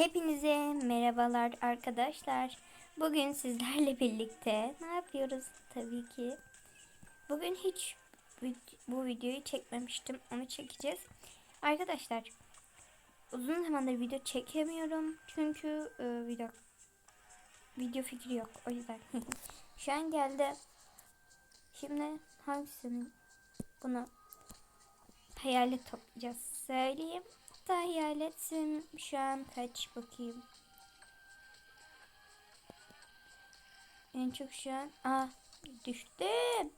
Hepinize merhabalar arkadaşlar. Bugün sizlerle birlikte ne yapıyoruz tabii ki. Bugün hiç bu videoyu çekmemiştim. Onu çekeceğiz. Arkadaşlar uzun zamandır video çekemiyorum. Çünkü e, video video fikri yok. O yüzden. Şu an geldi. Şimdi hangisini bunu hayalet toplayacağız. Söyleyeyim. Da hayaletim şu an kaç bakayım. En çok şu an ah düştüm.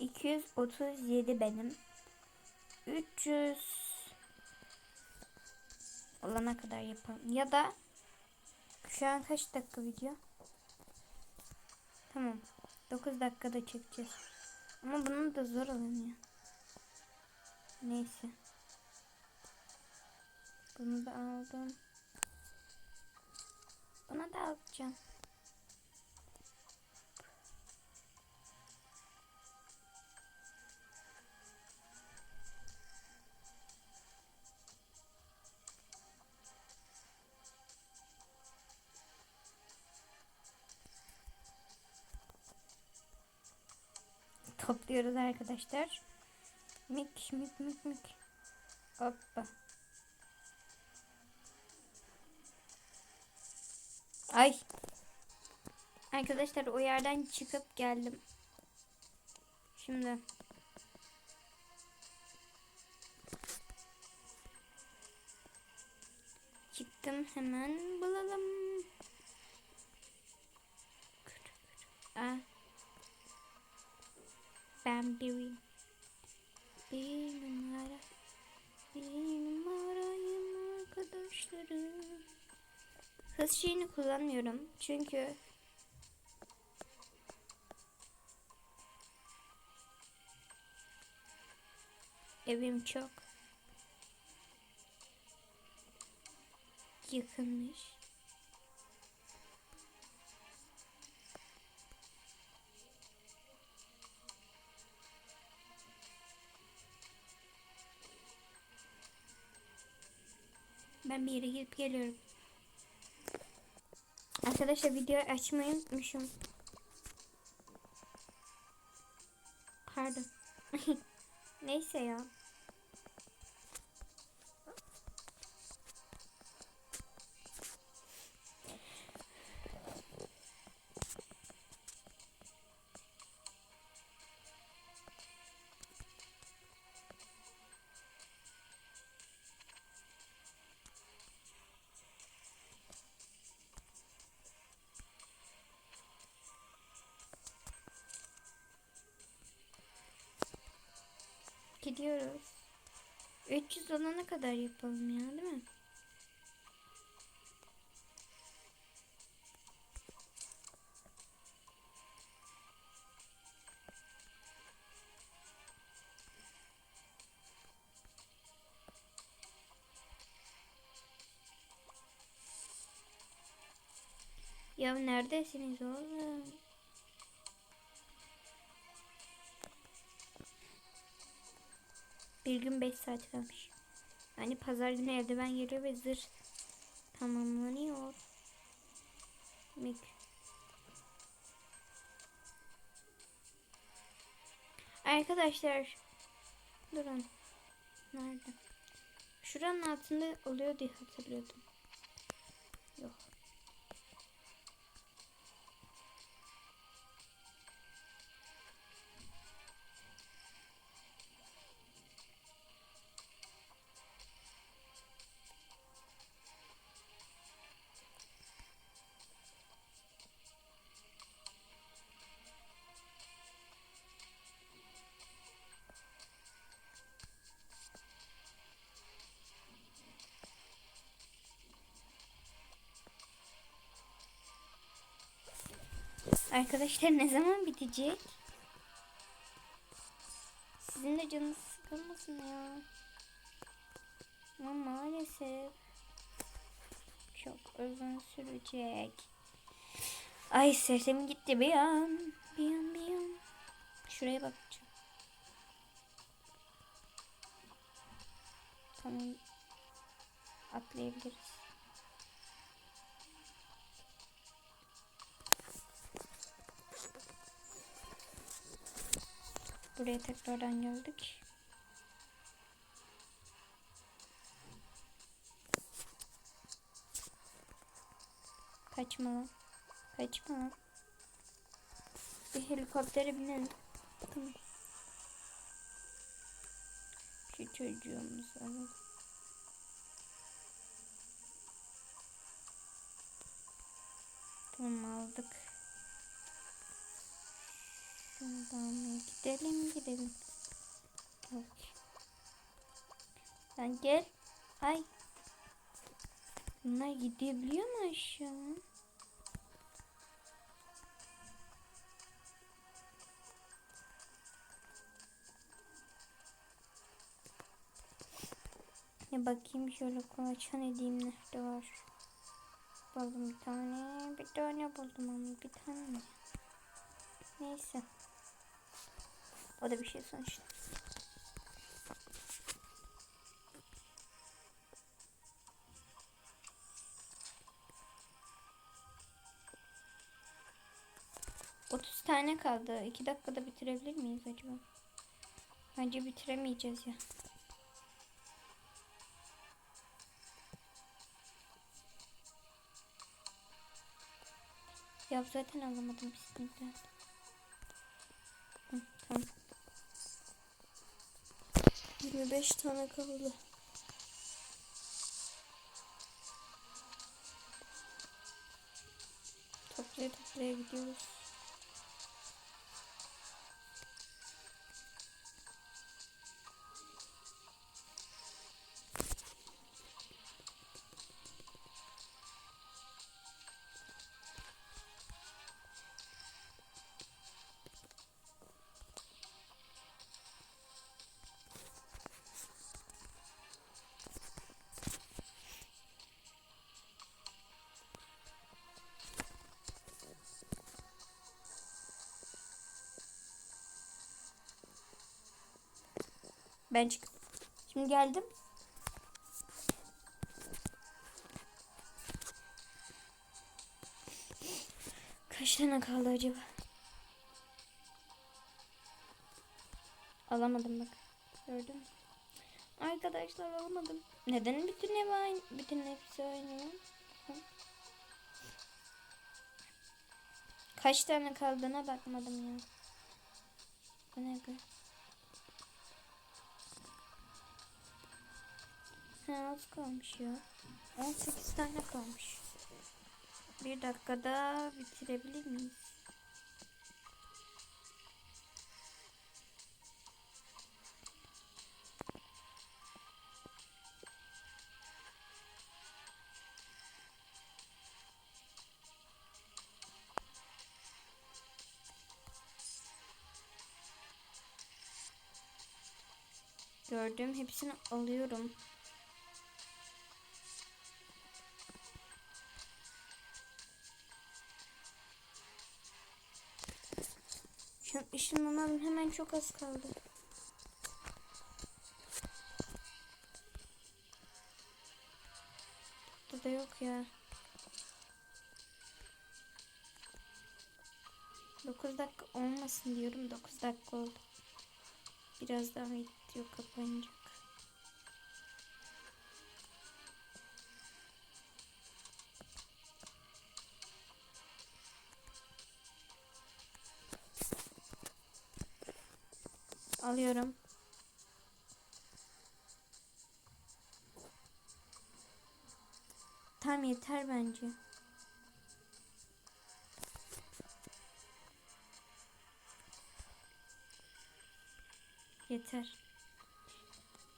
İki yüz otuz yedi benim. Üç yüz olana kadar yapalım. Ya da şu an kaç dakika video? Tamam. 9 dakikada çekeceğiz. Ama bunun da zor alınıyor. Neyse. Bunu da aldım. Buna da alacağım. Topluyoruz arkadaşlar. Mik mik mik mik. Hoppa. Ay. Arkadaşlar o yerden çıkıp geldim. Şimdi. Çıktım hemen bulalım. Arkadaşlarım. Hız şeyini kullanmıyorum. Çünkü evim çok yakınmış. Ben bir yere gidip geliyorum. Arkadaşlar videoyu açmayı unutmuşum. Pardon. Neyse ya. Gidiyoruz. 300 olana kadar yapalım ya değil mi? Ya neredesiniz oğlum? Bir gün 5 saat kalmış. Yani pazar günü eldiven geliyor ve zırh tamamlanıyor. Mik. Arkadaşlar durun. Nerede? Şuranın altında oluyor diye hatırlıyordum. Yok. Arkadaşlar ne zaman bitecek? Sizin de canınız sıkılmasın ya. Ama maalesef çok uzun sürecek. Ay sesim gitti bir an. Bir an bir an. Şuraya bakacağım. Tamam. Atlayabiliriz. Buraya tekrardan geldik. Kaçma. Kaçma. Bir helikoptere binelim. Tamam. Şu çocuğumuzu alalım. Tamam aldık. Şuradan gidelim gidelim. Bak. Sen gel. Ay. Bunlar gidebiliyor mu aşağı? Ya bakayım şöyle kolaçan edeyim nerede var. Buldum bir tane. Bir tane buldum ama bir tane? Neyse. O da bir şey sonuçta. Otuz tane kaldı. İki dakikada bitirebilir miyiz acaba? Bence bitiremeyeceğiz ya. Ya zaten alamadım bismillah. Hı, tamam. 25 tane kaldı. Toplaya toplaya gidiyoruz. Ben çık. Şimdi geldim. Kaç tane kaldı acaba? Alamadım bak. Gördün mü? Arkadaşlar alamadım. Neden bütün ev aynı? Bütün hepsi aynı? Kaç tane kaldığına bakmadım ya. Bu ne be? Ha, az kalmış ya. 18 tane kalmış. Bir dakikada bitirebilir miyiz? Gördüm. Hepsini alıyorum. Işınlanalım. Hemen çok az kaldı. Burada da yok ya. 9 dakika olmasın diyorum. 9 dakika oldu. Biraz daha video kapanacak. Alıyorum. Tam yeter bence. Yeter.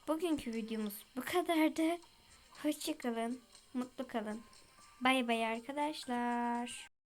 Bugünkü videomuz bu kadardı. Hoşçakalın. Mutlu kalın. Bay bay arkadaşlar.